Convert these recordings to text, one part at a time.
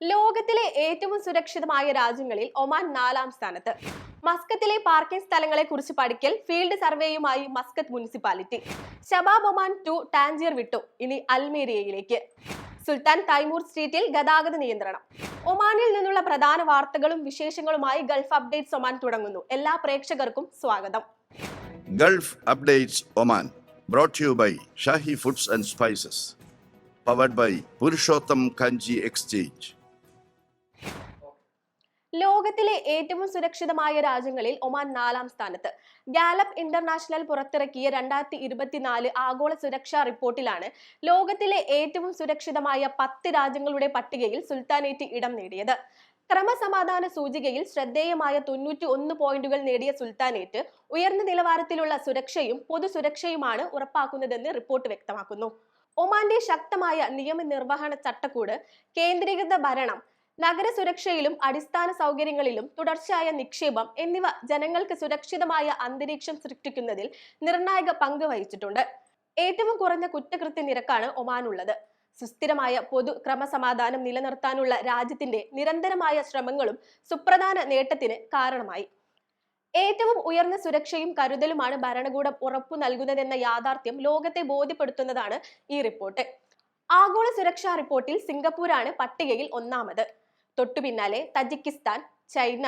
ലോകത്തിലെ ഏറ്റവും സുരക്ഷിതമായ രാജ്യങ്ങളിൽ ഒമാൻ നാലാം സ്ഥാനത്ത്. മസ്കത്തിലെ പാർക്കിംഗ് സ്ഥലങ്ങളെ കുറിച്ച് പഠിക്കൽ field സർവേയുമായി Muscat municipality. Shabab Oman to Tangier വിട്ടു ഇനി അൽമേരിയയിലേക്ക്. സുൽത്താൻ തൈമൂർ സ്ട്രീറ്റിൽ ഗതാഗത നിയന്ത്രണം. ഒമാനിൽ നിന്നുള്ള പ്രധാന വാർത്തകളും വിശേഷങ്ങളുമായി ഗൾഫ് അപ്ഡേറ്റ്സ് ഒമാൻ തുടങ്ങുന്നു. എല്ലാ പ്രേക്ഷകർക്കും സ്വാഗതം. Gulf updates Oman brought you by Shahi foods and spices powered by Purushottam Kanji exchange. ലോകത്തിലെ ഏറ്റവും സുരക്ഷിതമായ രാജ്യങ്ങളിൽ ഒമാൻ നാലാം സ്ഥാനത്ത്. ഗാലപ്പ് ഇന്റർനാഷണൽ പുറത്തിറക്കിയ രണ്ടായിരത്തി ഇരുപത്തിനാല് ആഗോള സുരക്ഷാ റിപ്പോർട്ടിലാണ് ലോകത്തിലെ ഏറ്റവും സുരക്ഷിതമായ പത്ത് രാജ്യങ്ങളുടെ പട്ടികയിൽ സുൽത്താനേറ്റ് ഇടം നേടിയത്. ക്രമസമാധാന സൂചികയിൽ ശ്രദ്ധേയമായ തൊണ്ണൂറ്റി ഒന്ന് പോയിന്റുകൾ നേടിയ സുൽത്താനേറ്റ് ഉയർന്ന നിലവാരത്തിലുള്ള സുരക്ഷയും പൊതുസുരക്ഷയുമാണ് ഉറപ്പാക്കുന്നതെന്ന് റിപ്പോർട്ട് വ്യക്തമാക്കുന്നു. ഒമാന്റെ ശക്തമായ നിയമനിർവഹണ ചട്ടക്കൂട് കേന്ദ്രീകൃത ഭരണം നഗര സുരക്ഷയിലും അടിസ്ഥാന സൗകര്യങ്ങളിലും തുടർച്ചയായ നിക്ഷേപം എന്നിവ ജനങ്ങൾക്ക് സുരക്ഷിതമായ അന്തരീക്ഷം സൃഷ്ടിക്കുന്നതിൽ നിർണായക പങ്ക് വഹിച്ചിട്ടുണ്ട്. ഏറ്റവും കുറഞ്ഞ കുറ്റകൃത്യ നിരക്കാണ് ഒമാനുള്ളത്. സുസ്ഥിരമായ പൊതു ക്രമസമാധാനം നിലനിർത്താനുള്ള രാജ്യത്തിന്റെ നിരന്തരമായ ശ്രമങ്ങളും സുപ്രധാന നേട്ടത്തിന് കാരണമായി. ഏറ്റവും ഉയർന്ന സുരക്ഷയും കരുതലുമാണ് ഭരണകൂടം ഉറപ്പു നൽകുന്നതെന്ന യാഥാർത്ഥ്യം ലോകത്തെ ബോധ്യപ്പെടുത്തുന്നതാണ് ഈ റിപ്പോർട്ട്. ആഗോള സുരക്ഷാ റിപ്പോർട്ടിൽ സിംഗപ്പൂരാണ് പട്ടികയിൽ ഒന്നാമത്. തൊട്ടു പിന്നാലെ Tajikistan China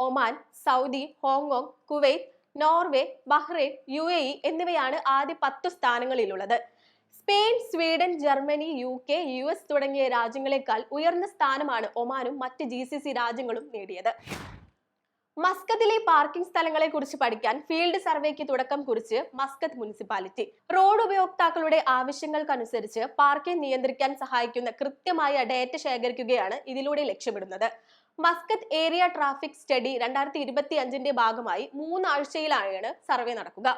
Oman Saudi Hong Kong Kuwait Norway Bahrain U A E എന്നിവയാണ് ആദ്യ പത്തു സ്ഥാനങ്ങളിലുള്ളത്. Spain Sweden Germany U K U S തുടങ്ങിയ രാജ്യങ്ങളെക്കാൾ ഉയർന്ന സ്ഥാനമാണ് ഒമാനും മറ്റ് ജി രാജ്യങ്ങളും നേടിയത്. മസ്കത്തിലെ പാർക്കിംഗ് സ്ഥലങ്ങളെ കുറിച്ച് പഠിക്കാൻ ഫീൽഡ് സർവേക്ക് തുടക്കം കുറിച്ച് മസ്കത്ത് മുനിസിപ്പാലിറ്റി. റോഡ് ഉപയോക്താക്കളുടെ ആവശ്യങ്ങൾക്കനുസരിച്ച് പാർക്കിംഗ് നിയന്ത്രിക്കാൻ സഹായിക്കുന്ന കൃത്യമായ ഡേറ്റ ശേഖരിക്കുകയാണ് ഇതിലൂടെ ലക്ഷ്യമിടുന്നത്. മസ്കത്ത് ഏരിയ ട്രാഫിക് സ്റ്റഡി രണ്ടായിരത്തി ഇരുപത്തി അഞ്ചിന്റെ ഭാഗമായി മൂന്നാഴ്ചയിലാണ് സർവേ നടക്കുക.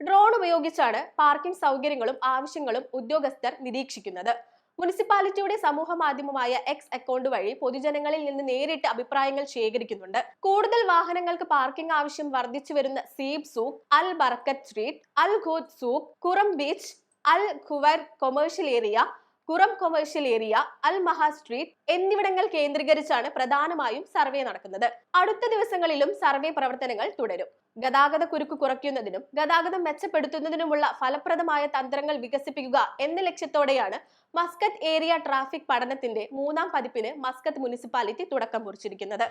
ഡ്രോൺ ഉപയോഗിച്ചാണ് പാർക്കിംഗ് സൗകര്യങ്ങളും ആവശ്യങ്ങളും ഉദ്യോഗസ്ഥർ നിരീക്ഷിക്കുന്നത്. മുനിസിപ്പാലിറ്റിയുടെ സമൂഹ മാധ്യമമായ എക്സ് അക്കൗണ്ട് വഴി പൊതുജനങ്ങളിൽ നിന്ന് നേരിട്ട് അഭിപ്രായങ്ങൾ ശേഖരിക്കുന്നുണ്ട്. കൂടുതൽ വാഹനങ്ങൾക്ക് പാർക്കിംഗ് ആവശ്യം വർദ്ധിച്ചു വരുന്ന Seeb souq Al Barkat street Al Khoud souq Qurum beach Al Khuwair commercial area Qurum commercial area Al Maha street എന്നിവിടങ്ങൾ കേന്ദ്രീകരിച്ചാണ് പ്രധാനമായും സർവേ നടക്കുന്നത്. അടുത്ത ദിവസങ്ങളിലും സർവേ പ്രവർത്തനങ്ങൾ തുടരും. ഗതാഗത കുരുക്ക് കുറയ്ക്കുന്നതിനും ഗതാഗതം മെച്ചപ്പെടുത്തുന്നതിനുമുള്ള ഫലപ്രദമായ തന്ത്രങ്ങൾ വികസിപ്പിക്കുക എന്ന ലക്ഷ്യത്തോടെയാണ് മസ്കത്ത് ഏരിയ ട്രാഫിക് പഠനത്തിന്റെ മൂന്നാം പതിപ്പിന് മസ്കത്ത് മുനിസിപ്പാലിറ്റി തുടക്കം കുറിച്ചിരിക്കുന്നത്.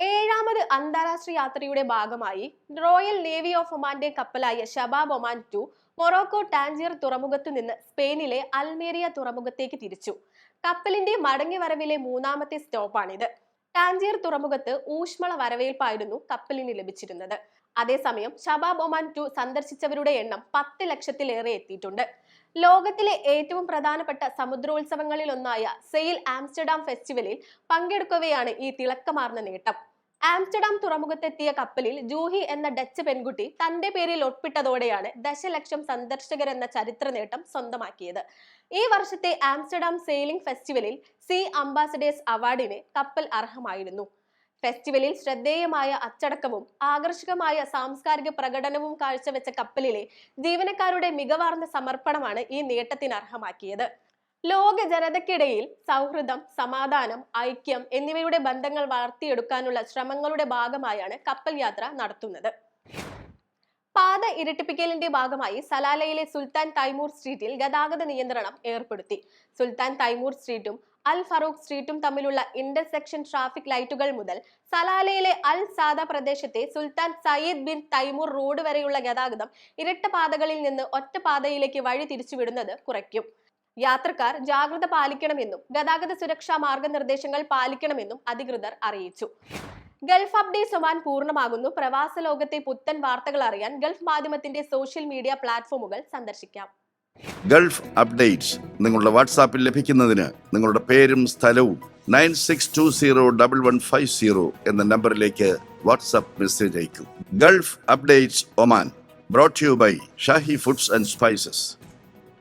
ഏഴാമത് അന്താരാഷ്ട്ര യാത്രയുടെ ഭാഗമായി റോയൽ നേവി ഓഫ് ഒമാന്റെ കപ്പലായ Shabab Oman to Morocco Tangier തുറമുഖത്തു നിന്ന് സ്പെയിനിലെ അൽമേരിയ തുറമുഖത്തേക്ക് തിരിച്ചു. കപ്പലിന്റെ മടങ്ങി വരവിലെ മൂന്നാമത്തെ സ്റ്റോപ്പാണിത്. ടാഞ്ചിയർ തുറമുഖത്ത് ഊഷ്മള വരവേൽപ്പായിരുന്നു കപ്പലിന് ലഭിച്ചിരുന്നത്. അതേസമയം ഷബാബ് ഒമാൻ ടു സന്ദർശിച്ചവരുടെ എണ്ണം പത്ത് ലക്ഷത്തിലേറെ എത്തിയിട്ടുണ്ട്. ലോകത്തിലെ ഏറ്റവും പ്രധാനപ്പെട്ട സമുദ്രോത്സവങ്ങളിൽ ഒന്നായ സെയിൽ ആംസ്റ്റർഡാം ഫെസ്റ്റിവലിൽ പങ്കെടുക്കവെയാണ് ഈ തിളക്കമാർന്ന നേട്ടം. ആംസ്റ്റർഡാം തുറമുഖത്തെത്തിയ കപ്പലിൽ ജൂഹി എന്ന ഡച്ച് പെൺകുട്ടി തന്റെ പേരിൽ ഒപ്പിട്ടതോടെയാണ് ദശലക്ഷം സന്ദർശകർ എന്ന ചരിത്ര നേട്ടം സ്വന്തമാക്കിയത്. ഈ വർഷത്തെ ആംസ്റ്റർഡാം സെയിലിംഗ് ഫെസ്റ്റിവലിൽ സി അംബാസഡേഴ്സ് അവാർഡിന് കപ്പൽ അർഹമായിരുന്നു. ഫെസ്റ്റിവലിൽ ശ്രദ്ധേയമായ അച്ചടക്കവും ആകർഷകമായ സാംസ്കാരിക പ്രകടനവും കാഴ്ചവെച്ച കപ്പലിലെ ജീവനക്കാരുടെ മികവാർന്ന സമർപ്പണമാണ് ഈ നേട്ടത്തിന് അർഹമാക്കിയത് ലോക ജനതയ്ക്കിടയിൽ സൗഹൃദം സമാധാനം ഐക്യം എന്നിവയുടെ ബന്ധങ്ങൾ വളർത്തിയെടുക്കാനുള്ള ശ്രമങ്ങളുടെ ഭാഗമായാണ് കപ്പൽ യാത്ര നടത്തുന്നത്. പാത ഇരട്ടിപ്പിക്കലിന്റെ ഭാഗമായി സലാലയിലെ സുൽത്താൻ തൈമൂർ സ്ട്രീറ്റിൽ ഗതാഗത നിയന്ത്രണം ഏർപ്പെടുത്തി. സുൽത്താൻ തൈമൂർ സ്ട്രീറ്റും അൽ ഫറൂഖ് സ്ട്രീറ്റും തമ്മിലുള്ള ഇന്റർസെക്ഷൻ ട്രാഫിക് ലൈറ്റുകൾ മുതൽ സലാലയിലെ അൽ സാദ പ്രദേശത്തെ Sultan Sayyid bin Taimur road വരെയുള്ള ഗതാഗതം ഇരട്ട പാതകളിൽ നിന്ന് ഒറ്റ പാതയിലേക്ക് വഴി തിരിച്ചുവിടുന്നത് കുറയ്ക്കും. യാത്രക്കാർ ജാഗ്രത പാലിക്കണമെന്നും ഗതാഗത സുരക്ഷാ മാർഗനിർദ്ദേശങ്ങൾ പാലിക്കണമെന്നും അധികൃതർ അറിയിച്ചു. ഗൾഫ് അപ്ഡേറ്റ്സ് ഒമാൻ പൂർണമാകുന്നു. പ്രവാസ ലോകത്തെ പുത്തൻ വാർത്തകൾ അറിയാൻ ഗൾഫ് മാധ്യമത്തിന്റെ സോഷ്യൽ മീഡിയ പ്ലാറ്റ്ഫോമുകൾ സന്ദർശിക്കാം. ഗൾഫ് അപ്ഡേറ്റ്സ് നിങ്ങളുടെ വാട്സാപ്പിൽ ലഭിക്കുന്നതിന് നിങ്ങളുടെ പേരും സ്ഥലവും nine six two zero double one five zero എന്ന നമ്പറിലേക്ക് വാട്സാപ്പ് മെസ്സേജ് അയക്കും Gulf updates Oman brought you by Shahi foods and spices